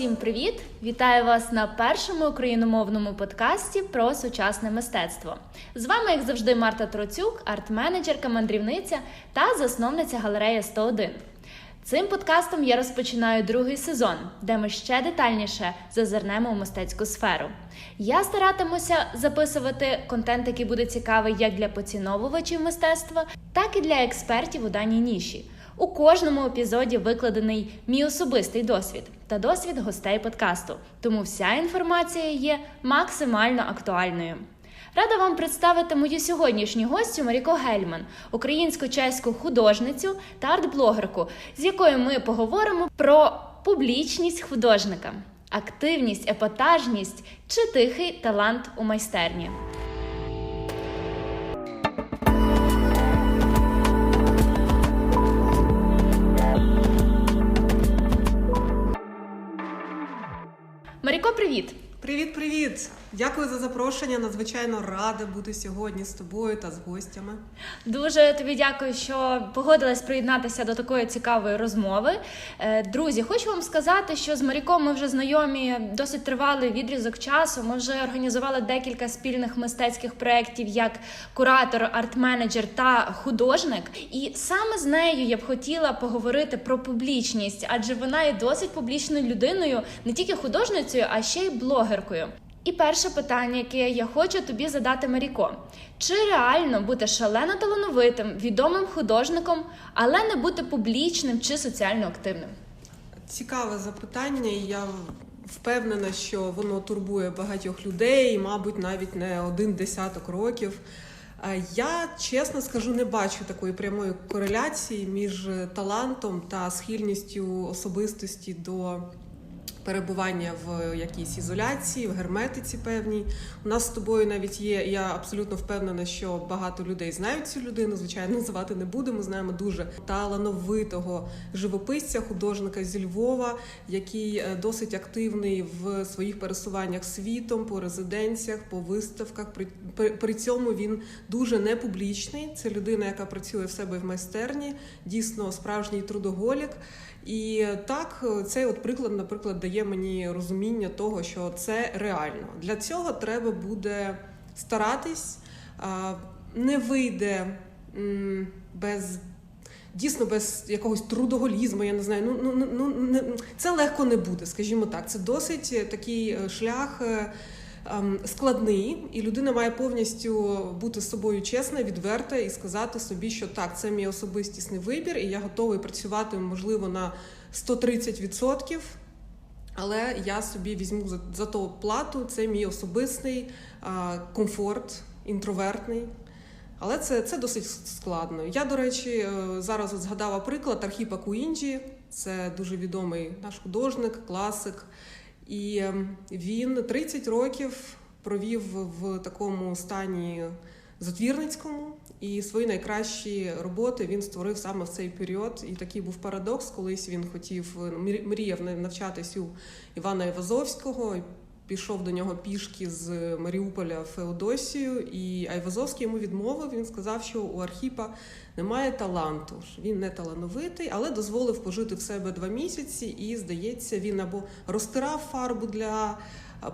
усім привіт! Вітаю вас на першому україномовному подкасті про сучасне мистецтво. З вами, як завжди, Марта Троцюк, арт-менеджерка, мандрівниця та засновниця галереї 101. Цим подкастом я розпочинаю другий сезон, де ми ще детальніше зазирнемо у мистецьку сферу. Я старатимуся записувати контент, який буде цікавий як для поціновувачів мистецтва, так і для експертів у даній ніші. У кожному епізоді викладений мій особистий досвід та досвід гостей подкасту, тому вся інформація є максимально актуальною. Рада вам представити мою сьогоднішню гостю Маріко Гельман, українсько-чеську художницю та арт-блогерку, з якою ми поговоримо про публічність художника, активність, епатажність чи тихий талант у майстерні. Маріко, привіт! Привіт, привіт! Дякую за запрошення. Надзвичайно рада бути сьогодні з тобою та з гостями. Дуже тобі дякую, що погодилась приєднатися до такої цікавої розмови. Е, Друзі, хочу вам сказати, що з Маріком ми вже знайомі досить тривалий відрізок часу. Ми вже організували декілька спільних мистецьких проєктів як куратор, арт-менеджер та художник. І саме з нею я б хотіла поговорити про публічність, адже вона є досить публічною людиною, не тільки художницею, а ще й блогеркою. І перше питання, яке я хочу тобі задати, Маріко: чи реально бути шалено талановитим, відомим художником, але не бути публічним чи соціально активним? Цікаве запитання, і я впевнена, що воно турбує багатьох людей, мабуть, навіть не один десяток років. Я чесно скажу, не бачу такої прямої кореляції між талантом та схильністю особистості до перебування в якійсь ізоляції, в герметиці певній. У нас з тобою навіть є. Я абсолютно впевнена, що багато людей знають цю людину. Звичайно, називати не будемо. Знаємо дуже талановитого живописця, художника зі Львова, який е, досить активний в своїх пересуваннях світом, по резиденціях, по виставках. При, при, цьому він дуже непублічний. Це людина, яка працює в себе в майстерні, дійсно справжній трудоголік. І так, цей от приклад, наприклад, дає мені розуміння того, що це реально. Для цього треба буде старатись, не вийде без. Дійсно, без якогось трудоголізму, я не знаю. Ну ну ну не це легко не буде, скажімо так. Це досить такий е, шлях е, складний, і людина має повністю бути з собою чесна, відверта і сказати собі, що так, це мій особистісний вибір, і я готовий працювати можливо на 130%, але я собі візьму за, за то плату. Це мій особистий а, комфорт, інтровертний. Але це це досить складно. Я, до речі, е, зараз згадала приклад Архіпа Куінджі. Це дуже відомий наш художник, класик. І ем, він 30 років провів в такому стані затвірницькому, і свої найкращі роботи він створив саме в цей період. І такий був парадокс. Колись він хотів мріяв навчатись у Івана Івазовського. Пішов до нього пішки з Маріуполя Феодосію, і Айвазовський йому відмовив. Він сказав, що у Архіпа немає таланту. Він не талановитий, але дозволив пожити в себе два місяці. І, здається, він або розтирав фарбу для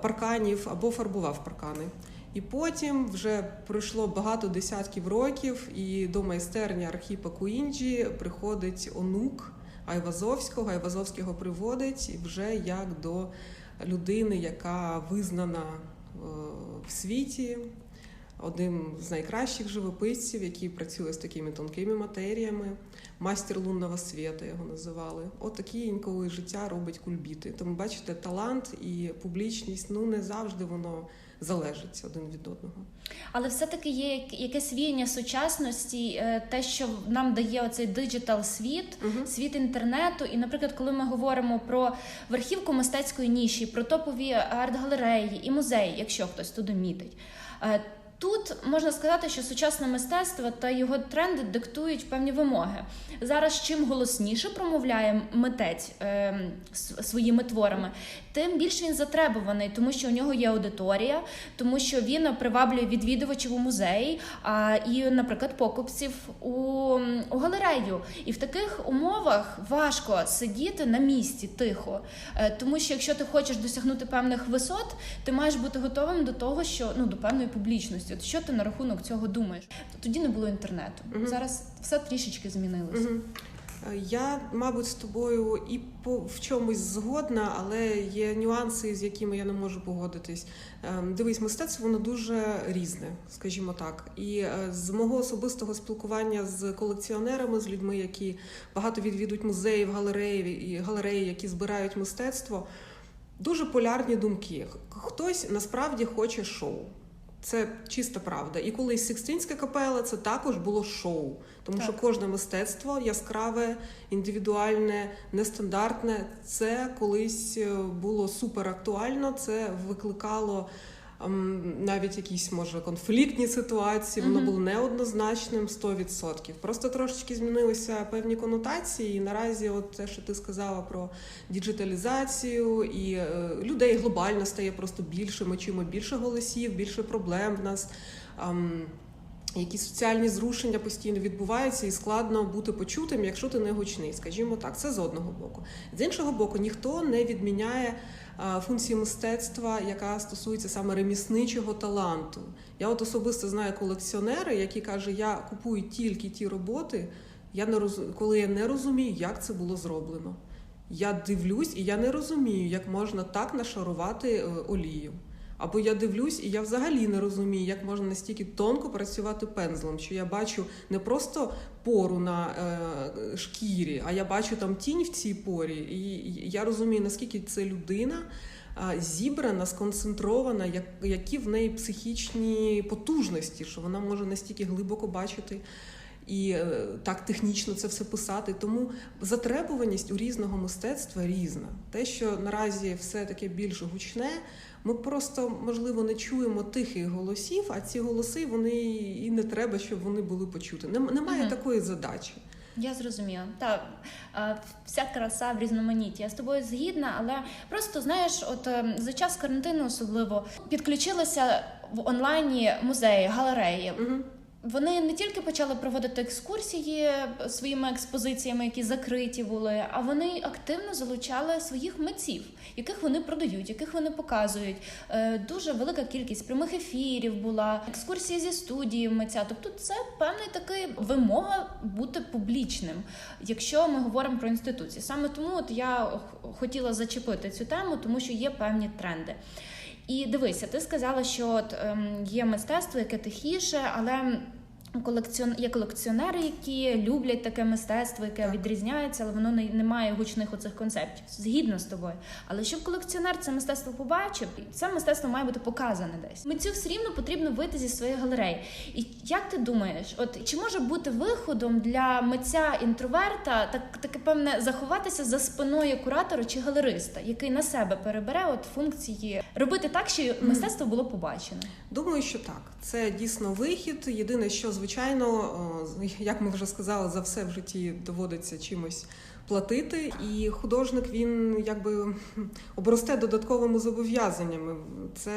парканів, або фарбував паркани. І потім вже пройшло багато десятків років, і до майстерні Архіпа Куінджі приходить онук Айвазовського. Айвазовський його приводить вже як до людини, яка визнана в світі, одним з найкращих живописців, який працює з такими тонкими матеріями. майстер лунного світу його називали. От інколи життя робить кульбіти. Тому бачите, талант і публічність ну не завжди воно залежить один від одного. Але все-таки є якесь віяння сучасності, те, що нам дає оцей диджитал світ, uh-huh. світ інтернету. І, наприклад, коли ми говоримо про верхівку мистецької ніші, про топові арт-галереї і музеї, якщо хтось туди мітить. Тут можна сказати, що сучасне мистецтво та його тренди диктують певні вимоги. Зараз чим голосніше промовляє митець е, своїми творами, тим більш він затребуваний, тому що у нього є аудиторія, тому що він приваблює відвідувачів у музеї а, і, наприклад, покупців у, у галерею. І в таких умовах важко сидіти на місці тихо, Е, тому що якщо ти хочеш досягнути певних висот, ти маєш бути готовим до того, що ну до певної публічності. От що ти на рахунок цього думаєш? Тоді не було інтернету. Мгм. Зараз все трішечки змінилося. Е, Я, мабуть, з тобою і по в чомусь згодна, але є нюанси, з якими я не можу погодитись. Ем, Дивись, мистецтво воно дуже різне, скажімо так. І е, з мого особистого спілкування з колекціонерами, з людьми, які багато відвідують музеїв, галереї і галереї, які збирають мистецтво, дуже полярні думки. Хтось насправді хоче шоу. Це чиста правда. І колись Сікстинська капела це також було шоу, тому Так. що кожне мистецтво яскраве, індивідуальне, нестандартне. Це колись е, було супер актуально. Це викликало навіть якісь може конфліктні ситуації. Воно було неоднозначним 100%. Просто трошечки змінилися певні конотації. І наразі, от те, що ти сказала про діджиталізацію, і е, людей глобально стає просто більше. Ми чуємо більше голосів, більше проблем в нас. Ем, якісь соціальні зрушення постійно відбуваються, і складно бути почутим, якщо ти не гучний, скажімо так, це з одного боку. З іншого боку, ніхто не відміняє функції мистецтва, яка стосується саме ремісничого таланту. Я от особисто знаю колекціонери, які кажуть, я купую тільки ті роботи, я не роз... коли я не розумію, як це було зроблено. Я дивлюсь і я не розумію, як можна так нашарувати е, олію. Або я дивлюсь, і я взагалі не розумію, як можна настільки тонко працювати пензлем, що я бачу не просто пору на е, шкірі, а я бачу там тінь в цій порі, і і я розумію, наскільки це людина е, зібрана, сконцентрована, як, які в неї психічні потужності, що вона може настільки глибоко бачити. І е, так технічно це все писати. Тому затребуваність у різного мистецтва різна. Те, що наразі все таке більш гучне, ми просто можливо не чуємо тихих голосів, а ці голоси вони і не треба, щоб вони були почути. Немає угу. такої задачі. Я зрозуміла. Так, вся краса в різноманітті. Я з тобою згідна, але просто знаєш, от е, за час карантину особливо підключилися в онлайні музеї, галереї. Угу. Вони не тільки почали проводити екскурсії своїми експозиціями, які закриті були, а вони активно залучали своїх митців, яких вони продають, яких вони показують. Е, Дуже велика кількість прямих ефірів була, екскурсії зі студії митця. Тобто, це певний такий вимога бути публічним, якщо ми говоримо про інституції. Саме тому от я хотіла зачепити цю тему, тому що є певні тренди. І дивися, ти сказала, що от, ем, є мистецтво, яке тихіше, але колекціон... є колекціонери, які люблять таке мистецтво, яке Так. відрізняється, але воно не, не має гучних оцих концептів. Згідно з тобою. Але щоб колекціонер це мистецтво побачив, це мистецтво має бути показане десь. Митцю все рівно потрібно вийти зі своєї галереї. І як ти думаєш, от чи може бути виходом для митця інтроверта так таке певне заховатися за спиною куратора чи галериста, який на себе перебере от функції робити так, щоб мистецтво було побачено? Думаю, що так. Це дійсно вихід. Єдине, що звичайно, о, як ми вже сказали, за все в житті доводиться чимось платити, і художник він якби обросте додатковими зобов'язаннями. Це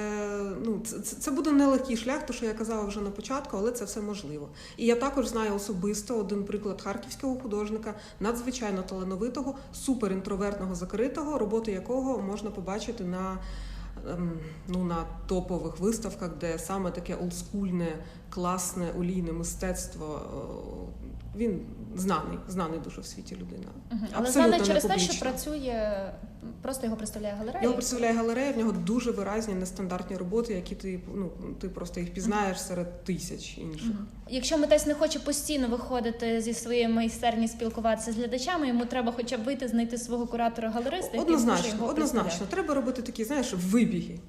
ну це, це буде нелегкий шлях, то що я казала вже на початку, але це все можливо. І я також знаю особисто один приклад харківського художника, надзвичайно талановитого, суперінтровертного закритого, роботи якого можна побачити на ну, на топових виставках, де саме таке олдскульне, класне олійне мистецтво. е, Він знаний, знаний дуже в світі людина. Мгм. Але не через те, що працює, просто його представляє галерея. Його представляє галерея, в нього дуже виразні нестандартні роботи, які ти ну ти просто їх пізнаєш серед тисяч інших. Мгм. Якщо митець не хоче постійно виходити зі своєї майстерні, спілкуватися з глядачами, йому треба хоча б вийти, знайти свого куратора галериста, який Однозначно, його однозначно. Треба робити такі, знаєш, вибіги.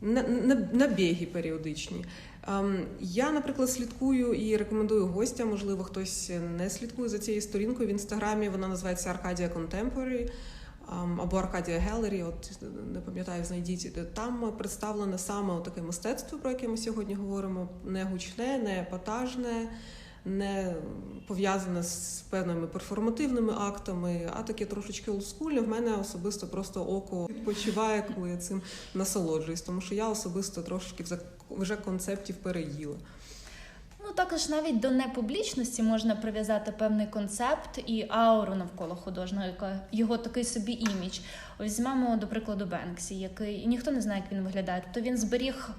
На, на, набіги періодичні. Ем, я, наприклад, слідкую і рекомендую гостям, можливо, хтось не слідкує за цією сторінкою в інстаграмі. Вона називається Arcadia Contemporary. або Аркадія Гелері, от не пам'ятаю, знайдіть. Там представлене саме таке мистецтво, про яке ми сьогодні говоримо, не гучне, не епатажне, не пов'язане з певними перформативними актами, а таке трошечки олдскульне. В мене особисто просто око відпочиває, коли я цим насолоджуюсь, тому що я особисто трошки вже- концептів переїла. Ну також навіть до непублічності можна прив'язати певний концепт і ауру навколо художнього, яка його такий собі імідж. Ось візьмемо до прикладу Бенксі, який ніхто не знає, як він виглядає. Тобто він зберіг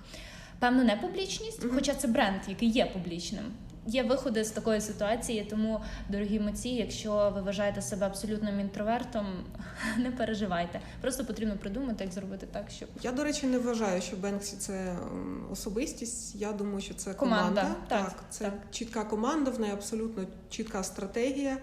певну непублічність, хоча це бренд, який є публічним. Є виходи з такої ситуації, тому, дорогі митці, якщо ви вважаєте себе абсолютним інтровертом, не переживайте. Просто потрібно придумати, як зробити так, щоб Я, до речі, не вважаю, що Бенксі це особистість. Я думаю, що це Команда, команда. так, це так. чітка команда, в неї абсолютно чітка стратегія.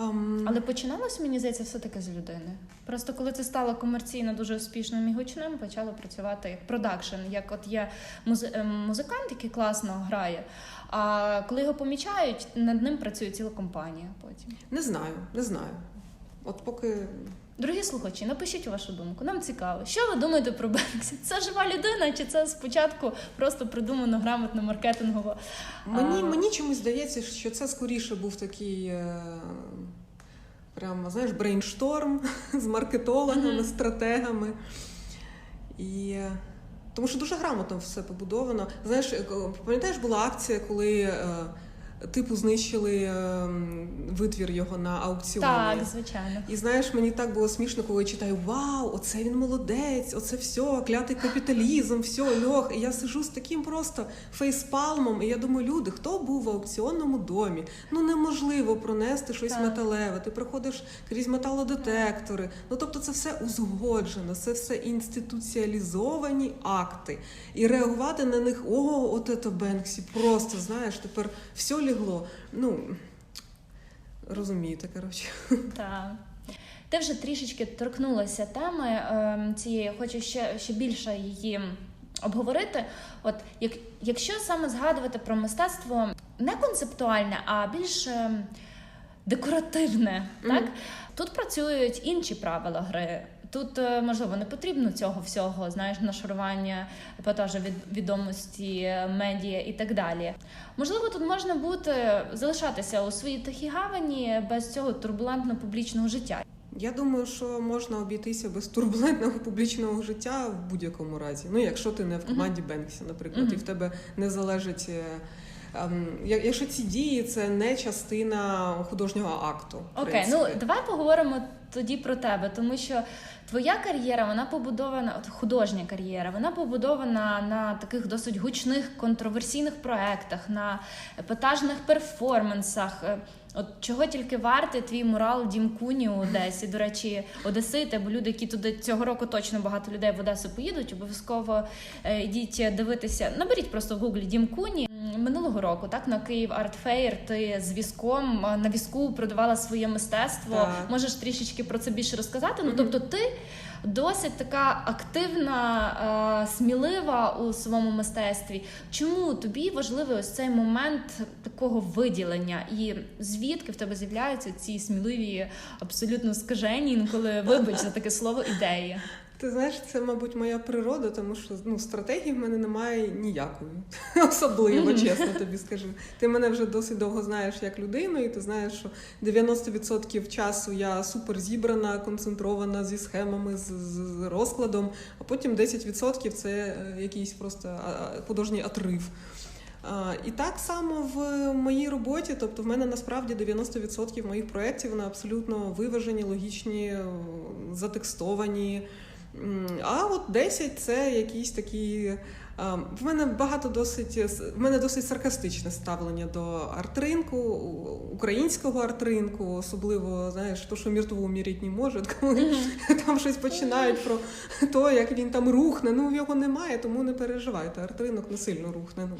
Ам, Але починалось, мені здається, все-таки з людини. Просто коли це стало комерційно дуже успішним і гучним, почало працювати як продакшн. Як от є музи- ем, музикант, який класно грає. А коли його помічають, над ним працює ціла компанія потім. Не знаю, не знаю. От поки Дорогі слухачі, напишіть вашу думку. Нам цікаво, що ви думаєте про Бенксі? Це жива людина, чи це спочатку просто придумано грамотно маркетингово? мені, А. мені чомусь здається, що це скоріше був такий. Е, Прямо, знаєш, брейншторм з маркетологами, Мгм. стратегами. І е, тому що дуже грамотно все побудовано. Знаєш, е, пам'ятаєш, була акція, коли е, типу знищили е, витвір його на аукціоні. Так, звичайно. І знаєш, мені так було смішно, коли я читаю Вау, оце він молодець, оце все, клятий капіталізм, все, льох. І я сижу з таким просто фейспалмом, і я думаю, люди, хто був в аукціонному домі? Ну неможливо пронести щось Так. металеве. Ти проходиш крізь металодетектори. Ну тобто, це все узгоджено, це все інституціалізовані акти. І реагувати на них, о, от це Бенксі, просто знаєш, тепер все лігло. Ну розумієте, коротше. Так. Ти вже трішечки торкнулася теми ем, цієї, хочу ще, ще більше її обговорити. От як, якщо саме згадувати про мистецтво не концептуальне, а більш ем, декоративне, Мгм. так? Тут працюють інші правила гри. Тут е, можливо не потрібно цього всього, знаєш, нашарування епатажу від відомості, медіа і так далі. Можливо, тут можна бути залишатися у своїй тихій гавані без цього турбулентно публічного життя. Я думаю, що можна обійтися без турбулентного публічного життя в будь-якому разі. Ну, якщо ти не в команді Бенксі, наприклад, Мгм. і в тебе не залежить. е, ем, Якщо ці дії це не частина художнього акту. Окей, ну давай поговоримо тоді про тебе, тому що твоя кар'єра вона побудована, от художня кар'єра, вона побудована на таких досить гучних контроверсійних проектах, на епатажних перформансах. От чого тільки вартий твій мурал Дім Куні у Одесі. До речі, Одесити, або люди, які туди цього року точно багато людей в Одесу поїдуть. Обов'язково е, йдіть дивитися. Наберіть просто в гуглі Дім Куні. Минулого року, так на Київ Арт Фейр, ти з візком е, на візку продавала своє мистецтво. Так. Можеш трішечки про це більше розказати. Ну тобто, ти досить така активна, е, смілива у своєму мистецтві. Чому тобі важливий ось цей момент такого виділення? І звідки в тебе з'являються ці сміливі, абсолютно скажені, інколи вибач за таке слово ідеї? Ти знаєш, це, мабуть, моя природа, тому що ну, стратегії в мене немає ніякої. Особливо, чесно тобі скажу. Ти мене вже досить довго знаєш як людину, і ти знаєш, що 90% часу я супер зібрана, концентрована зі схемами, з, з розкладом, а потім 10% це е, якийсь просто художній отрив. А, І так само в моїй роботі, тобто в мене насправді 90% моїх проєктів вони абсолютно виважені, логічні, затекстовані. А от 10 це якісь такі. В мене багато досить в мене досить саркастичне ставлення до арт-ринку, українського арт-ринку, особливо знаєш, то, що міртву мірять не може, коли там щось починають про те, як він там рухне. Ну його немає, тому не переживайте. Арт-ринок не сильно рухне. Ну.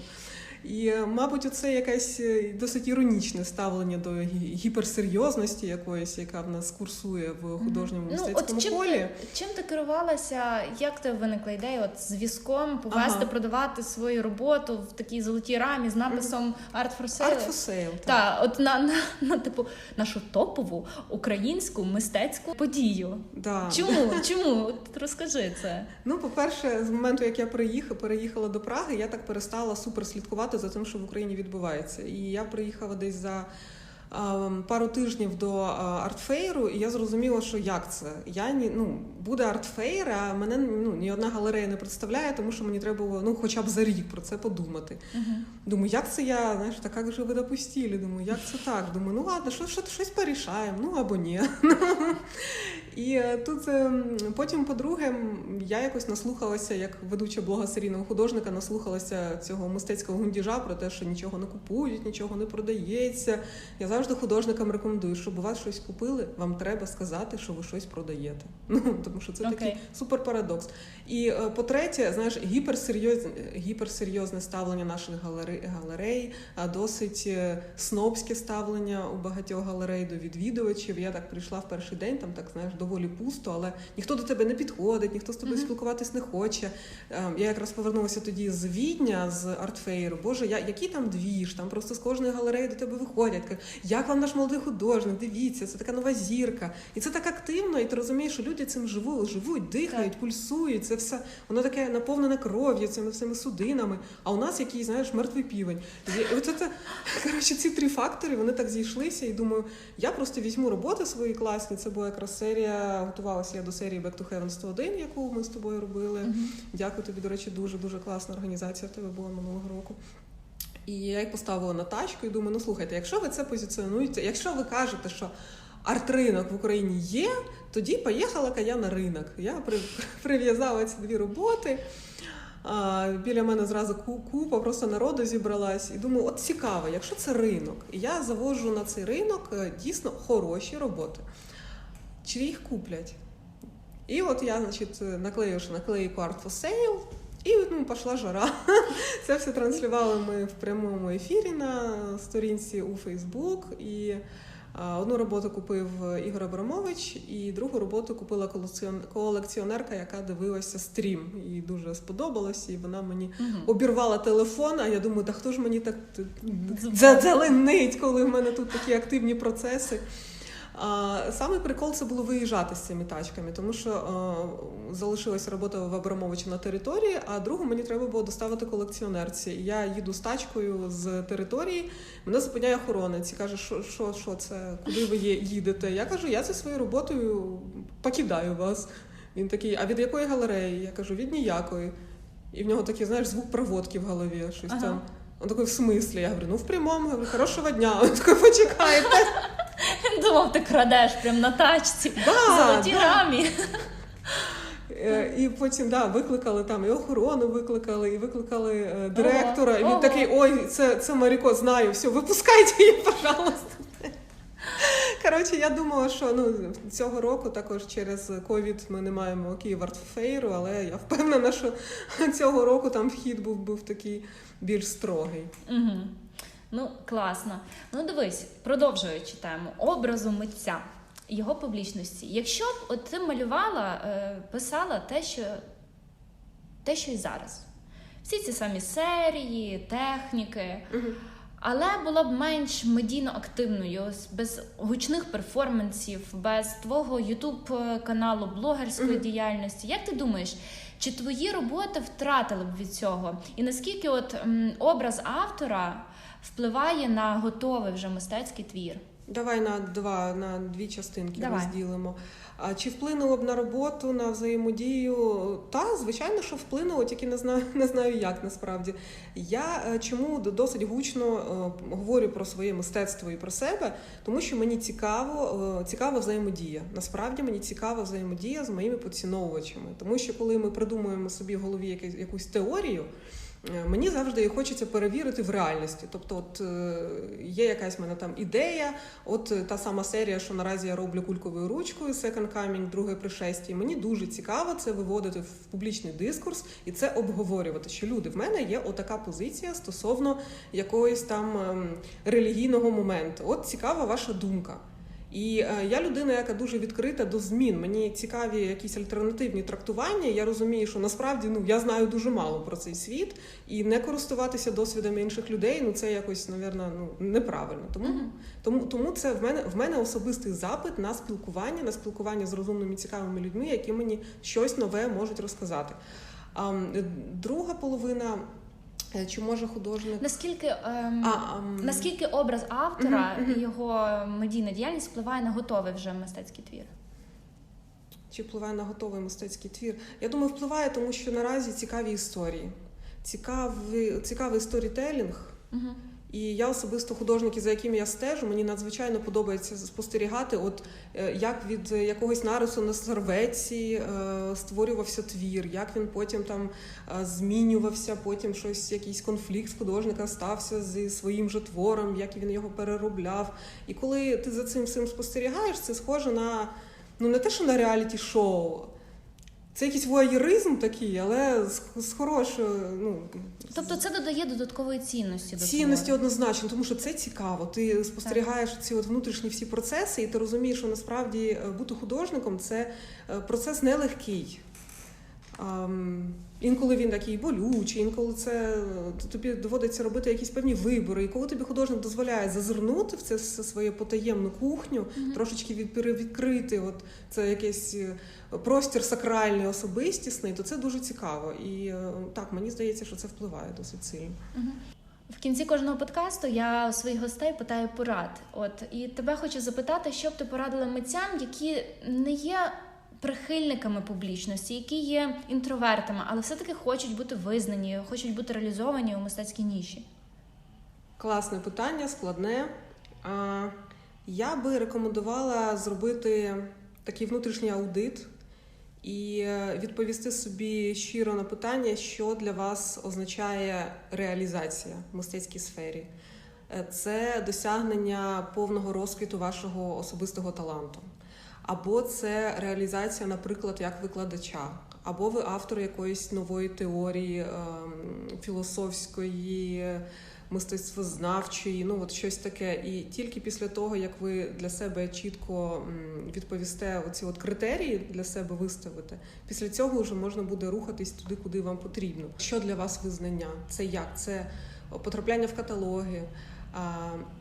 І, мабуть, оце якесь е, досить іронічне ставлення до гіперсерйозності якоїсь, яка в нас курсує в художньому Ну, мистецькому от чим полі. ти, чим ти керувалася? Як тебе виникла ідея от з візком повести Ага. продавати свою роботу в такій золотій рамі з написом Art for Sale. Art for sale. так. Так, от на, на, на типу нашу топову українську мистецьку подію. Да. Чому? Чому? От Розкажи це. Ну, по-перше, з моменту, як я приїхала, переїхала до Праги, я так перестала супер слідкувати за тим, що в Україні відбувається. І я приїхала десь за пару тижнів до артфейру, і я зрозуміла, що як це? Я ні, ну, буде артфейр, а мене ну, ні одна галерея не представляє, тому що мені треба було ну, хоча б за рік про це подумати. Думаю, як це я, знаєш, так як же ви допустили? Думаю, як це так? Думаю, ну ладно, що, що, щось порішаємо, ну або ні. І е, тут е, потім, по-друге, я якось наслухалася, як ведуча блога серійного художника, наслухалася цього мистецького гундіжа про те, що нічого не купують, нічого не продається. Я завжди художникам рекомендую, щоб у вас щось купили, вам треба сказати, що ви щось продаєте. Ну тому що це Окей. такий супер парадокс. І е, по-третє, знаєш, гіперсерйозне, гіперсерйозне ставлення наших галерей, досить е, снобське ставлення у багатьох галерей до відвідувачів. Я так прийшла в перший день, там так знаєш, доволі пусто, але ніхто до тебе не підходить, ніхто з тобою Мгм. спілкуватись не хоче. Е, Я якраз повернулася тоді з Відня, з артфейру. Боже, я, який там двіж? Там просто з кожної галереї до тебе виходять. Як вам наш молодий художник? Дивіться, це така нова зірка. І це так активно, і ти розумієш, що люди цим живуть, живуть, дихають, Так. пульсують. Це все воно таке наповнене кров'ю, цими всіми судинами. А у нас який, знаєш, мертвий півень. І от це, коротше, ці три фактори вони так зійшлися. І думаю, я просто візьму роботи свої класні. Це була якраз серія. Готувалася я до серії Back to Heaven 101, яку ми з тобою робили. Дякую тобі, до речі, дуже дуже класна організація в тебе була минулого року. І я їх поставила на тачку і думаю, ну слухайте, якщо ви це позиціонуєте, якщо ви кажете, що арт-ринок в Україні є, тоді поїхала-ка я на ринок. Я прив'язала ці дві роботи. Біля мене зразу купа просто народу зібралась. І думаю, от цікаво, якщо це ринок, і я завожу на цей ринок е, дійсно хороші роботи. Чи їх куплять? І от я, значить, наклею ж наклейку Art for Sale, і ну, пішла жара. Це все транслювали ми в прямому ефірі на сторінці у Фейсбук. І одну роботу купив Ігор Абрамович, і другу роботу купила колекціон- колекціонерка, яка дивилася стрім. Їй дуже сподобалось, і вона мені обірвала телефон. А я думаю, та хто ж мені так т- коли в мене тут такі активні процеси. А, саме прикол це було виїжджати з цими тачками, тому що а, залишилася робота в Абрамовича на території, а другу мені треба було доставити колекціонерці. Я їду з тачкою з території, мене зупиняє охоронець і каже, що, що, що це, куди ви їдете? Я кажу, я зі своєю роботою покидаю вас. Він такий, а від якої галереї? Я кажу, від ніякої. І в нього такий, знаєш, звук проводки в голові, щось Ага. там. Он такий, в смислі? Я говорю, ну в прямому, говорю, хорошого дня. Він такий, почекайте. Думав, ти крадеш прям на тачці. Да, Золоті да. рамі. Е, І потім да, викликали там і охорону викликали, і викликали е, директора. І він ого. такий: ой, це, це Маріко, знаю, все, випускайте її, пожалуйста. Коротше, я думала, що ну цього року також через ковід ми не маємо Київ артфейру, але я впевнена, що цього року там вхід був, був такий більш строгий. Угу. Ну, класно. Ну, дивись, продовжуючи тему образу митця, його публічності. Якщо б от ти малювала, е, писала те, що, те, що і зараз. Всі ці самі серії, техніки, але була б менш медійно активною, без гучних перформансів, без твого ютуб каналу, блогерської Мгм. діяльності. Як ти думаєш, чи твої роботи втратили б від цього? І наскільки от м, образ автора впливає на готовий вже мистецький твір? Давай на два на дві частинки Давай. розділимо. А чи вплинуло б на роботу, на взаємодію? Та, звичайно, що вплинуло, тільки не знаю, не знаю як насправді. Я е, чому досить гучно е, говорю про своє мистецтво і про себе, тому що мені цікаво, е, цікава взаємодія. Насправді мені цікава взаємодія з моїми поціновувачами. Тому що коли ми придумуємо собі в голові якусь, якусь теорію. Е, Мені завжди хочеться перевірити в реальності. Тобто, от е, є якась в мене там ідея, от е, та сама серія, що наразі я роблю кульковою ручкою Second Coming, друге пришестя. Мені дуже цікаво це виводити в публічний дискурс і це обговорювати. Що люди в мене є отака позиція стосовно якогось там ем, релігійного моменту. От цікава ваша думка. І е, я людина, яка дуже відкрита до змін. Мені цікаві якісь альтернативні трактування. Я розумію, що насправді ну я знаю дуже мало про цей світ, і не користуватися досвідами інших людей ну це якось, навірно, ну неправильно. Тому Мгм. тому, тому це в мене в мене особистий запит на спілкування, на спілкування з розумними цікавими людьми, які мені щось нове можуть розказати. А друга половина, чи може художник? Наскільки, ем, А, ем... наскільки образ автора і його медійна діяльність впливає на готовий вже мистецький твір? Чи впливає на готовий мистецький твір? Я думаю, впливає, тому що наразі цікаві історії, цікавий, цікавий сторітелінг. Угу. І я особисто художники, за якими я стежу, мені надзвичайно подобається спостерігати, от е, як від якогось нарису на серветці е, створювався твір, як він потім там е, змінювався, потім щось, якийсь конфлікт художника стався зі своїм же твором, як він його переробляв. І коли ти за цим всім спостерігаєш, це схоже на ну не те, що на реаліті-шоу. Це якийсь воєризм такий, але з, з хорошою, ну Тобто це додає додаткової цінності до Цінності твору. однозначно, тому що це цікаво. Ти спостерігаєш ці от внутрішні всі процеси, і ти розумієш, що насправді е, бути художником це е, процес нелегкий. Ам, Інколи він такий болючий, інколи це е, тобі доводиться робити якісь певні вибори. І коли тобі художник дозволяє зазирнути в це все своє потаємну кухню, Мгм. трошечки від, перевідкрити, от це якийсь е, простір сакральний, особистісний, то це дуже цікаво. І е, так, мені здається, що це впливає досить сильно. Мгм. В кінці кожного подкасту я у своїх гостей питаю порад. От і тебе хочу запитати, що б ти порадила митцям, які не є прихильниками публічності, які є інтровертами, але все-таки хочуть бути визнані, хочуть бути реалізовані у мистецькій ніші. Класне питання, складне. Я би рекомендувала зробити такий внутрішній аудит і е, відповісти собі щиро на питання, що для вас означає реалізація в мистецькій сфері. Е, Це досягнення повного розквіту вашого особистого таланту. Або це реалізація, наприклад, як викладача, або ви автор якоїсь нової теорії ем, філософської, мистецтвознавчої, ну от щось таке. І тільки після того, як ви для себе чітко відповісте оці от критерії для себе виставите, після цього вже можна буде рухатись туди, куди вам потрібно. Що для вас визнання? Це як? Це потрапляння в каталоги.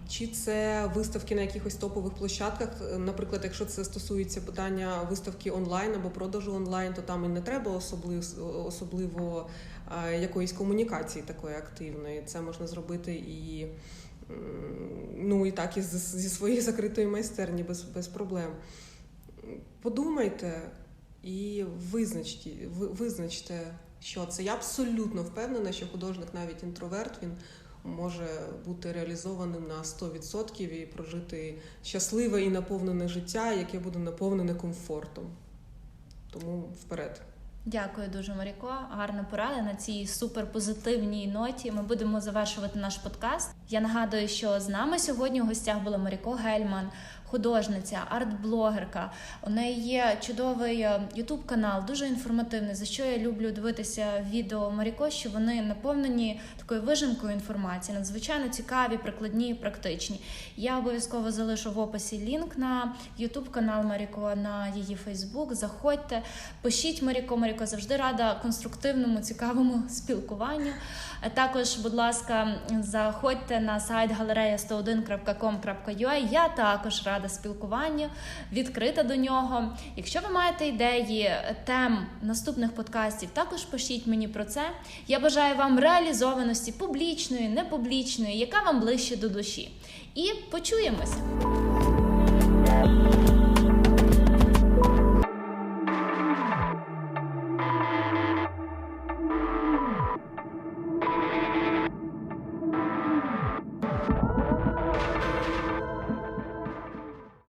Чи це виставки на якихось топових площадках? Наприклад, якщо це стосується питання виставки онлайн або продажу онлайн, то там і не треба особливо, особливо якоїсь комунікації такої активної. Це можна зробити і ну і так і зі своєї закритої майстерні без, без проблем. Подумайте і визначте, визначте, що це. Я абсолютно впевнена, що художник, навіть інтроверт, він може бути реалізованим на 100% і прожити щасливе і наповнене життя, яке буде наповнене комфортом. Тому вперед. Дякую дуже, Маріко. Гарна порада на цій суперпозитивній ноті. Ми будемо завершувати наш подкаст. Я нагадую, що з нами сьогодні у гостях була Маріко Гельман, художниця, арт-блогерка. У неї є чудовий ютуб канал, дуже інформативний. За що я люблю дивитися відео Маріко, що вони наповнені такою вижимкою інформації, надзвичайно цікаві, прикладні, практичні. Я обов'язково залишу в описі лінк на ютуб канал Маріко, на її Фейсбук. Заходьте, пишіть Маріко. Маріко завжди рада конструктивному, цікавому спілкуванню. Е, Також, будь ласка, заходьте на сайт galeria101.com.ua. Я також рада рада спілкуванню відкрита до нього. Якщо ви маєте ідеї тем наступних подкастів, також пишіть мені про це. Я бажаю вам реалізованості публічної, непублічної, яка вам ближче до душі. І почуємося!